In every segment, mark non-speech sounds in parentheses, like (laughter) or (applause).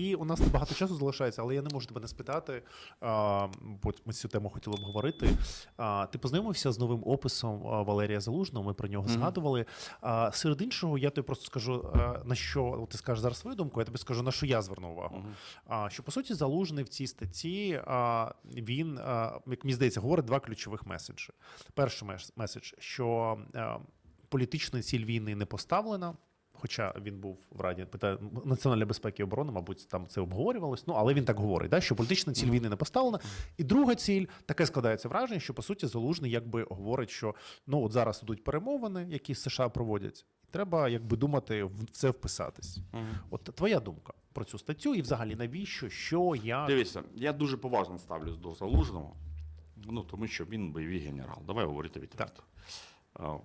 І у нас небагато часу залишається, але я не можу тебе не спитати, а, бо ми цю тему хотіли обговорити. А, ти познайомився з новим описом Валерія Залужного, ми про нього Мгм. згадували. А, серед іншого, я тобі просто скажу, на що ти скажеш зараз свою думку, я тобі скажу, на що я звернув увагу. Мгм. А, що по суті залужний в цій статті а, він, а, як мені здається, говорить два ключових меседжі. Перший мес- меседж, що а, політична ціль війни не поставлена. Хоча він був в Раді питає національної безпеки і оборони, мабуть, там це обговорювалось. Ну але він так говорить, да, що політична ціль війни не поставлена. І друга ціль таке складається враження, що по суті залужний якби говорить, що ну от зараз ідуть перемовини, які США проводять, і треба якби думати в це вписатись. Мгм. От твоя думка про цю статтю, і взагалі навіщо, що, як. Дивіться, я дуже поважно ставлюсь до залужного, ну тому що він бойовий генерал. Давай говорити відверто. А,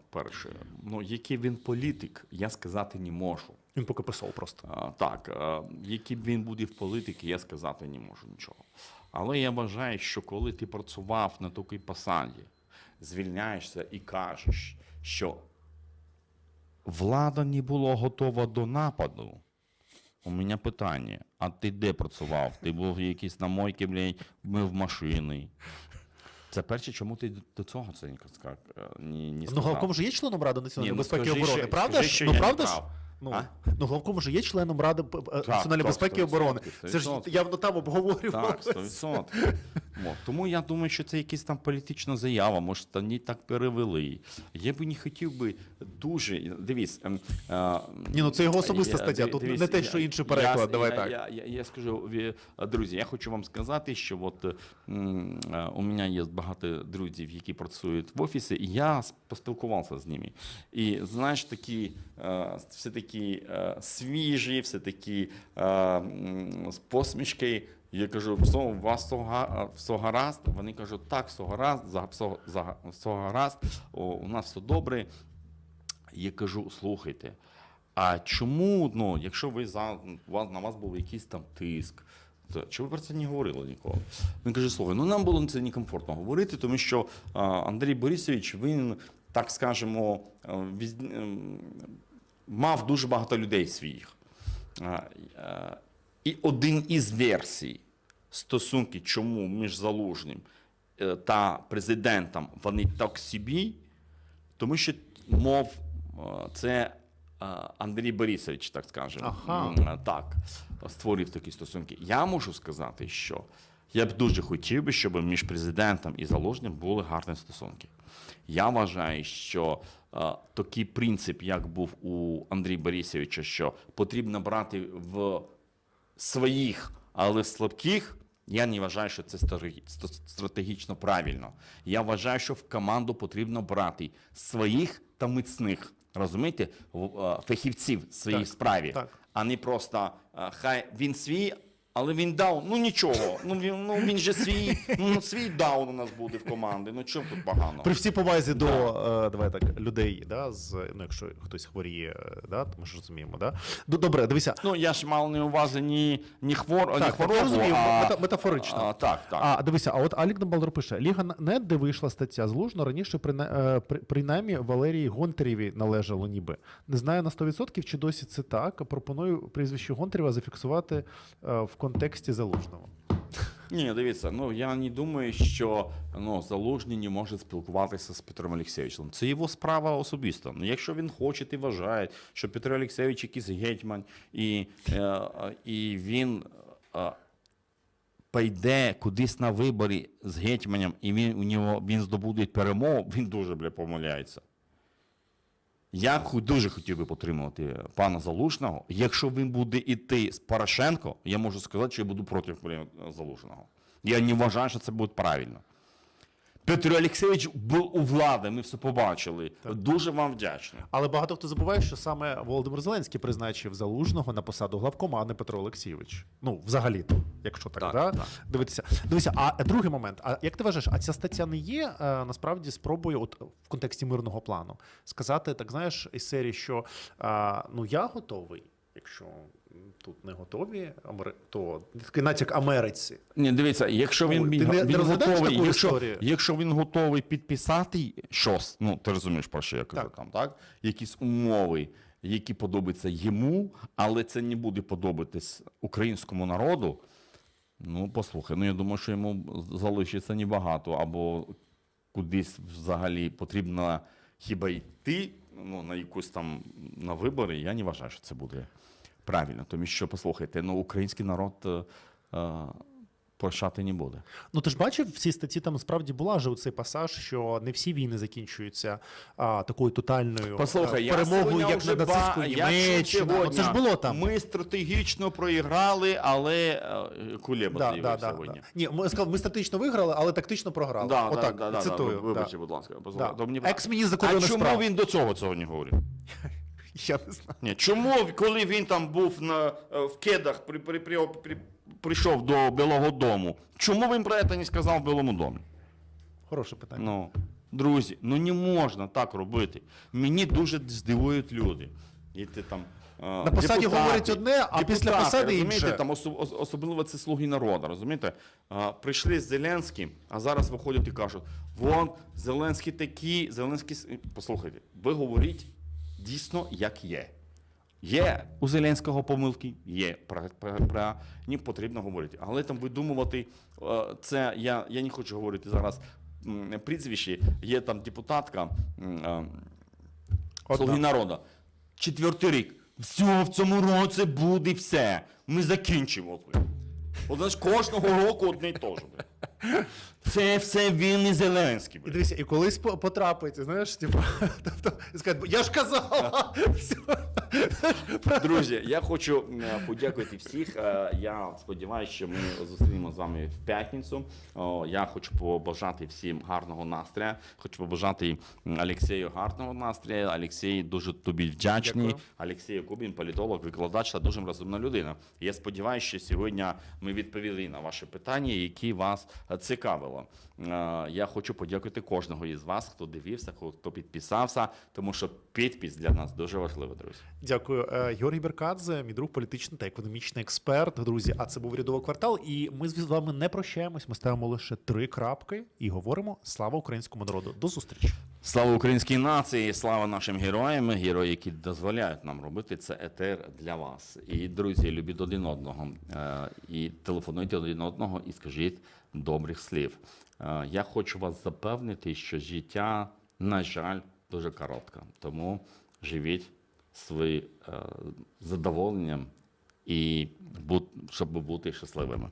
Перше, ну який він політик, я сказати не можу. Він поки посол просто. А, Так, а, який б він буде в політиці, я сказати не можу нічого. Але я вважаю, що коли ти працював на такій посаді, звільняєшся і кажеш, що влада не була готова до нападу. У мене питання: а ти де працював? Ти був якийсь на мойці, блядь, мив машини. Це перше, чому ти до цього це не ні, ні Ну, головком Главком же є членом Ради національної Ні, ну, безпеки і оборони, правда скажи, ж? Ну правда ж? Ну, А? ну Главком же є членом Ради п- п- національної так, безпеки і оборони. 100%, Це ж 100%. явно там Так, обговорювалося. 100%. От. Тому я думаю, що це якась там політична заява, може, вони так перевели. Я би не хотів би дуже. Дивись. ем, е, Ні, ну це його особиста стаття, тут дивись, не те, що інший переклад, я, давай я, так. Я, я, я скажу, друзі, я хочу вам сказати, що от, е, у мене є багато друзів, які працюють в офісі, і я поспілкувався з ними. І знаєш, такі е, все такі е, свіжі, все такі е, з посмішки. Я кажу, у вас все, гаразд. Вони кажуть, так, все гаразд, за, за, все гаразд, о, у нас все добре. Я кажу, слухайте, а чому, ну, якщо ви за вас на вас був якийсь там тиск, то чому ви про це не говорили ніколи? Він каже, слухай, ну нам було це некомфортно говорити, тому що а, Андрій Борисович, він, так скажемо, віз- ем, мав дуже багато людей своїх. А, е, І один із версій стосунки, чому між залужним е, та президентом вони так собі, тому що мов е, це е, Андрій Борисович, так скажемо, Ага. так, створив такі стосунки. Я можу сказати, що я б дуже хотів би, щоб між президентом і залужним були гарні стосунки. Я вважаю, що е, такий принцип, як був у Андрія Борисовича, що потрібно брати в своїх, але слабких. Я не вважаю, що це стратегі- стратегічно правильно. Я вважаю, що в команду потрібно брати своїх та міцних, розумієте, е, фахівців в своїй Так, справі, так. а не просто е, хай він свій, але він даун. Ну нічого. Ну він, ну, він же свій, ну свій даун у нас буде в команді. Ну чому тут погано? При всій повазі до е, давай так людей, да, з ну, якщо хтось хворіє, е, да, то ми ж розуміємо, да. Ну, добре, дивися. Ну я ж мав на увазі не, не, хвор, не Так, хворобу, я розумію, а, мета- метафорично. А, так, так. А дивися, а от Алік Дамбалдор пише: Ліга Нет, де вийшла стаття злужно, раніше прина- е, при- принаймні Валерії Гонтарєві належало ніби. Не знаю на 100% чи досі це так. Пропоную прізвище Гонтарєва зафіксувати е, в контексті залужного. Ні, дивіться, ну я не думаю, що ну, Залужний не може спілкуватися з Петром Олексійовичем. Це його справа особиста. Ну, якщо він хоче і вважає, що Петро Олексійович якийсь гетьман, і, е, і він е, пойде кудись на вибори з гетьманем, і він, у нього, він здобуде перемогу, він дуже бля, помиляється. Я дуже хотів би підтримувати пана Залушного. Якщо він буде йти з Порошенко, я можу сказати, що я буду проти Залушного. Я не вважаю, що це буде правильно. Петро Олексійович був у влади, ми все побачили. Дуже вам вдячний. Але багато хто забуває, що саме Володимир Зеленський призначив залужного на посаду главкома, а не Петро Олексійович. Ну, взагалі-то, якщо так, Так, да? так. дивитися. Дивися, а другий момент. А як ти вважаєш, а ця стаття не є е, насправді спробою, от в контексті мирного плану, сказати, так знаєш, із серії, що е, ну я готовий, якщо тут не готові, то такий натяк Америці. Ні, дивіться, якщо він, він, не- він готовий, якщо, якщо він готовий підписати щось, ну ти розумієш, про що я кажу Так. там, так? Якісь умови, які подобаються йому, але це не буде подобатись українському народу. Ну, послухай, ну я думаю, що йому залишиться небагато, або кудись взагалі потрібно хіба йти ну, на якусь там на вибори. Я не вважаю, що це буде правильно. Тому що, послухайте, ну, український народ е, е, прощати не буде. Ну ти ж бачив, в цій статті там справді була же цей пасаж, що не всі війни закінчуються а, такою тотальною Послухай, а, перемогою, як я чув Німеччиною. Ну, сьогодні, Це ж було там. Ми стратегічно проіграли, але е, кулеба Да, да, да, сьогодні. да. Ні, ми сказали, ми статично виграли, але тактично програли. Да, Отак, да, да, цитую. да, да. вибачте, будь ласка. Да. то мені- Екс-міністр А чому справ. він до цього цього не говорив? (laughs) (laughs) Я не знаю. Ні, чому, коли він там був на, е, в кедах, при, при, при, при, прийшов до Білого Дому, чому він про це не сказав в Білому домі? Хороше питання. Ну, друзі, ну не можна так робити. Мені дуже здивують люди. І ти там, е, На посаді говорять одне, а після посади розумієте, інше. Там осо- ос- особливо це слуги народу, розумієте? Прийшли з Зеленським, а зараз виходять і кажуть: вон, Зеленський такий, Зеленський. с-». Послухайте, ви говоріть дійсно, як є. Є у Зеленського помилки, є про, про, про не потрібно говорити. Але там видумувати е, це я, я не хочу говорити зараз прізвище. Є там депутатка е, Слуги народу. Четвертий рік. Все, в цьому році буде все. Ми закінчимо. От знаєш, кожного року одне й те ж. Це все він і Зеленський. І дивіться, і колись по- потрапить, знаєш, типу, (laughs) тобто, і скажуть, я ж казав, (laughs) все. Друзі, я хочу е, подякувати всіх. Е, Я сподіваюся, що ми зустрінемо з вами в п'ятницю. О, Я хочу побажати всім гарного настрою. Хочу побажати м, Олексію гарного настрою. Олексій дуже тобі вдячний. Дякую. Олексій Кубін, політолог, викладач та дуже розумна людина. Я сподіваюся, що сьогодні ми відповіли на ваші питання, які вас е, цікавило. Е, Я хочу подякувати кожного із вас, хто дивився, хто підписався, тому що підпис для нас дуже важливий, друзі. Дякую. Е, Георгій Беркадзе, мій друг, політичний та економічний експерт. Друзі, а це був рядовий квартал. І ми з вами не прощаємось. Ми ставимо лише три крапки і говоримо слава українському народу. До зустрічі. Слава українській нації, слава нашим героям, герої, які дозволяють нам робити це етер для вас. І друзі, любіть один одного, е, і телефонуйте один одного і скажіть добрих слів. Е, Я хочу вас запевнити, що життя, на жаль, дуже коротке. Тому живіть своїм е, задоволенням і щоб бути щасливими.